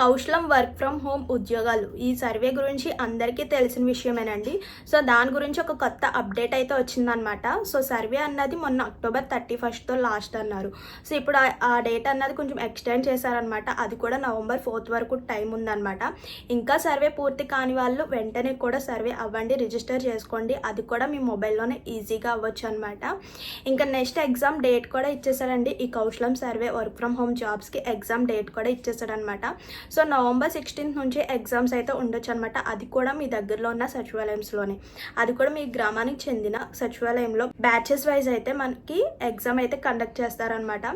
కౌశలం work from home ఉద్యోగాలు. ఈ survey గురించి అందరికీ తెలిసిన విషయమేనండి. సో దాని గురించి ఒక కొత్త అప్డేట్ అయితే వచ్చిందనమాట సో సర్వే అన్నది మొన్న అక్టోబర్ థర్టీ ఫస్ట్తో లాస్ట్ అన్నారు. సో ఇప్పుడు ఆ- డేట్ అన్నది కొంచెం ఎక్స్టెండ్ చేశారనమాట అది కూడా నవంబర్ ఫోర్త్ వరకు టైం ఉందన్నమాట. ఇంకా సర్వే పూర్తి కాని వాళ్ళు వెంటనే కూడా సర్వే అవ్వండి రిజిస్టర్ చేసుకోండి. అది కూడా మీ మొబైల్లోనే ఈజీగా అవ్వచ్చు అనమాట ఇంకా నెక్స్ట్ ఎగ్జామ్ డేట్ కూడా ఇచ్చేసారండి ఈ Kaushalam survey work from home జాబ్స్కి ఎగ్జామ్ డేట్ కూడా ఇచ్చేసాడనమాట సో నవంబర్ సిక్స్టీన్త్ నుంచి ఎగ్జామ్స్ అయితే ఉండొచ్చు అనమాట అది కూడా మీ దగ్గరలో ఉన్న సచివాలయంస్లోనే అది కూడా మీ గ్రామానికి చెందిన సచివాలయంలో. బ్యాచెస్ వైజ్ అయితే మనకి ఎగ్జామ్ అయితే కండక్ట్ చేస్తారనమాట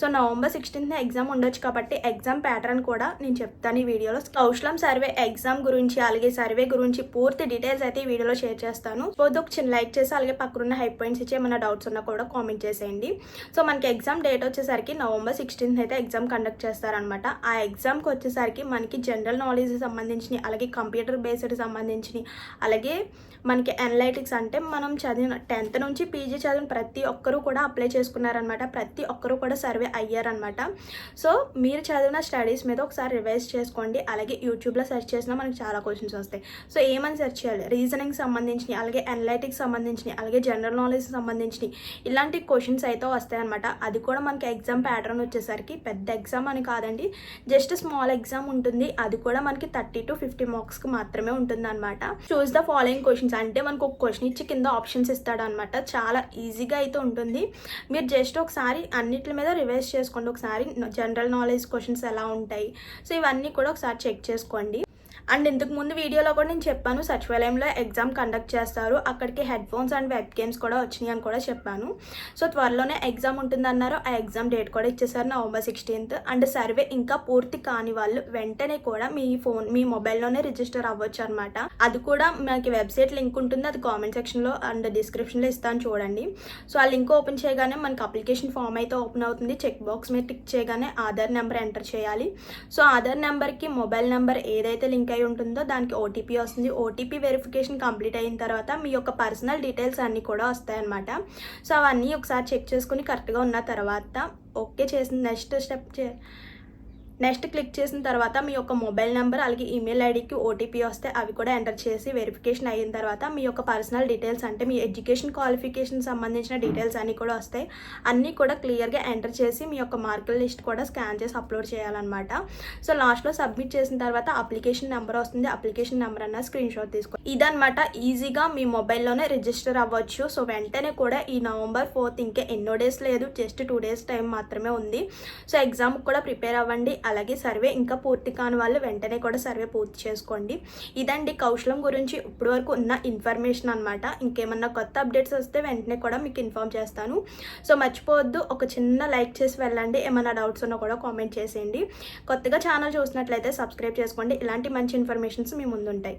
సో నవంబర్ సిక్స్టీన్త్ ఎగ్జామ్ ఉండొచ్చు కాబట్టి ఎగ్జామ్ ప్యాటర్న్ కూడా నేను చెప్తాను ఈ వీడియోలో. కౌశలం సర్వే ఎగ్జామ్ గురించి అలాగే సర్వే గురించి పూర్తి డీటెయిల్స్ అయితే ఈ వీడియోలో షేర్ చేస్తాను. సో ఒక చిన్న లైక్ చేసి అలాగే పక్కనున్న హై పాయింట్స్ ఇచ్చి ఏమైనా డౌట్స్ ఉన్నా కూడా కామెంట్ చేసేయండి. సో మనకి ఎగ్జామ్ డేట్ వచ్చేసరికి నవంబర్ సిక్స్టీన్త్ అయితే ఎగ్జామ్ కండక్ట్ చేస్తారనమాట ఆ ఎగ్జామ్కి వచ్చేసరికి మనకి జనరల్ నాలెడ్జ్ సంబంధించినవి అలాగే కంప్యూటర్ బేస్డ్ సంబంధించినవి అలాగే మనకి అనలైటిక్స్ అంటే మనం చదివిన టెన్త్ నుంచి పీజీ చదివిన ప్రతి ఒక్కరూ కూడా అప్లై చేసుకున్నారనమాట ప్రతి ఒక్కరూ కూడా సర్వే అయ్యారనమాట సో మీరు చదివిన స్టడీస్ మీద ఒకసారి రివైజ్ చేసుకోండి. అలాగే యూట్యూబ్లో సెర్చ్ చేసినా మనకి చాలా క్వశ్చన్స్ వస్తాయి. సో ఏమని సెర్చ్ చేయాలి? రీజనింగ్ సంబంధించినవి అలాగే అనలైటిక్స్ సంబంధించినవి అలాగే జనరల్ నాలెడ్జ్ సంబంధించినవి ఇలాంటి క్వశ్చన్స్ అయితే వస్తాయన్నమాట. అది కూడా మనకి ఎగ్జామ్ ప్యాటర్న్ వచ్చేసరికి పెద్ద ఎగ్జామ్ అని కాదండి. జస్ట్ స్మాల్ ఎగ్జామ్ ఎగ్జామ్ ఉంటుంది అది కూడా మనకి థర్టీ టు ఫిఫ్టీ మార్క్స్కి మాత్రమే ఉంటుంది అనమాట చూస్ ద ఫాలోయింగ్ క్వశ్చన్స్ అంటే మనకు ఒక క్వశ్చన్ ఇచ్చి కింద ఆప్షన్స్ ఇస్తాడు అనమాట చాలా ఈజీగా అయితే ఉంటుంది. మీరు జస్ట్ ఒకసారి అన్నిటి మీద రివైజ్ చేసుకోండి. ఒకసారి జనరల్ నాలెడ్జ్ క్వశ్చన్స్ ఎలా ఉంటాయి. సో ఇవన్నీ కూడా ఒకసారి చెక్ చేసుకోండి. అండ్ ఇంతకు ముందు వీడియోలో కూడా నేను చెప్పాను సచివాలయంలో ఎగ్జామ్ కండక్ట్ చేస్తారు అక్కడికి headphones and web games కూడా వచ్చినాయి అని కూడా చెప్పాను. సో త్వరలోనే ఎగ్జామ్ ఉంటుందన్నారు ఆ ఎగ్జామ్ డేట్ కూడా ఇచ్చేసారు నవంబర్ సిక్స్టీన్త్ అండ్ సర్వే ఇంకా పూర్తి కాని వాళ్ళు వెంటనే కూడా మీ ఫోన్ మీ మొబైల్లోనే రిజిస్టర్ అవ్వచ్చు అనమాట అది కూడా మనకి వెబ్సైట్ లింక్ ఉంటుంది అది కామెంట్ సెక్షన్లో అండ్ డిస్క్రిప్షన్లో ఇస్తాను చూడండి. సో ఆ లింక్ ఓపెన్ చేయగానే మనకి అప్లికేషన్ ఫామ్ అయితే ఓపెన్ అవుతుంది చెక్ బాక్స్ మీద టిక్ చేయగానే ఆధార్ నెంబర్ ఎంటర్ చేయాలి. సో ఆధార్ నెంబర్కి మొబైల్ నెంబర్ ఏదైతే లింక్ అయి ఉంటుందో దానికి ఓటీపీ వస్తుంది. ఓటీపీ వెరిఫికేషన్ కంప్లీట్ అయిన తర్వాత మీ యొక్క పర్సనల్ డీటెయిల్స్ అన్నీ కూడా వస్తాయన్నమాట. సో అవన్నీ ఒకసారి చెక్ చేసుకుని కరెక్ట్గా ఉన్న తర్వాత ఓకే చేసిన నెక్స్ట్ స్టెప్ చే నెక్స్ట్ క్లిక్ చేసిన తర్వాత మీ యొక్క మొబైల్ నెంబర్ అలాగే ఈమెయిల్ ఐడికి ఓటీపీ వస్తే అవి కూడా ఎంటర్ చేసి వెరిఫికేషన్ అయిన తర్వాత మీ యొక్క పర్సనల్ డీటెయిల్స్ అంటే మీ ఎడ్యుకేషన్ క్వాలిఫికేషన్ సంబంధించిన డీటెయిల్స్ అన్నీ కూడా వస్తాయి. అన్నీ కూడా క్లియర్గా ఎంటర్ చేసి మీ యొక్క మార్కుల లిస్ట్ కూడా స్కాన్ చేసి అప్లోడ్ చేయాలన్నమాట. సో లాస్ట్లో సబ్మిట్ చేసిన తర్వాత అప్లికేషన్ నెంబర్ వస్తుంది. అప్లికేషన్ నెంబర్ అన్న స్క్రీన్ షాట్ తీసుకో. ఇదనమాట ఈజీగా మీ మొబైల్లోనే రిజిస్టర్ అవ్వచ్చు. సో వెంటనే కూడా ఈ నవంబర్ ఫోర్త్ ఇంకా ఎన్నో డేస్ లేదు. జస్ట్ టూ డేస్ టైం మాత్రమే ఉంది. సో ఎగ్జామ్ కూడా ప్రిపేర్ అవ్వండి. అలాగే సర్వే ఇంకా పూర్తి కాని వాళ్ళు వెంటనే కూడా సర్వే పూర్తి చేసుకోండి. ఇదండి కౌశలం గురించి ఇప్పటి వరకు ఉన్న ఇన్ఫర్మేషన్ అనమాట ఇంకేమన్నా కొత్త అప్డేట్స్ వస్తే వెంటనే కూడా మీకు ఇన్ఫామ్ చేస్తాను. సో మర్చిపోవద్దు ఒక చిన్న లైక్ చేసి వెళ్ళండి. ఏమైనా డౌట్స్ ఉన్నా కూడా కామెంట్ చేసేయండి. కొత్తగా ఛానల్ చూసినట్లయితే సబ్స్క్రైబ్ చేసుకోండి. ఇలాంటి మంచి ఇన్ఫర్మేషన్స్ మీ ముందుంటాయి.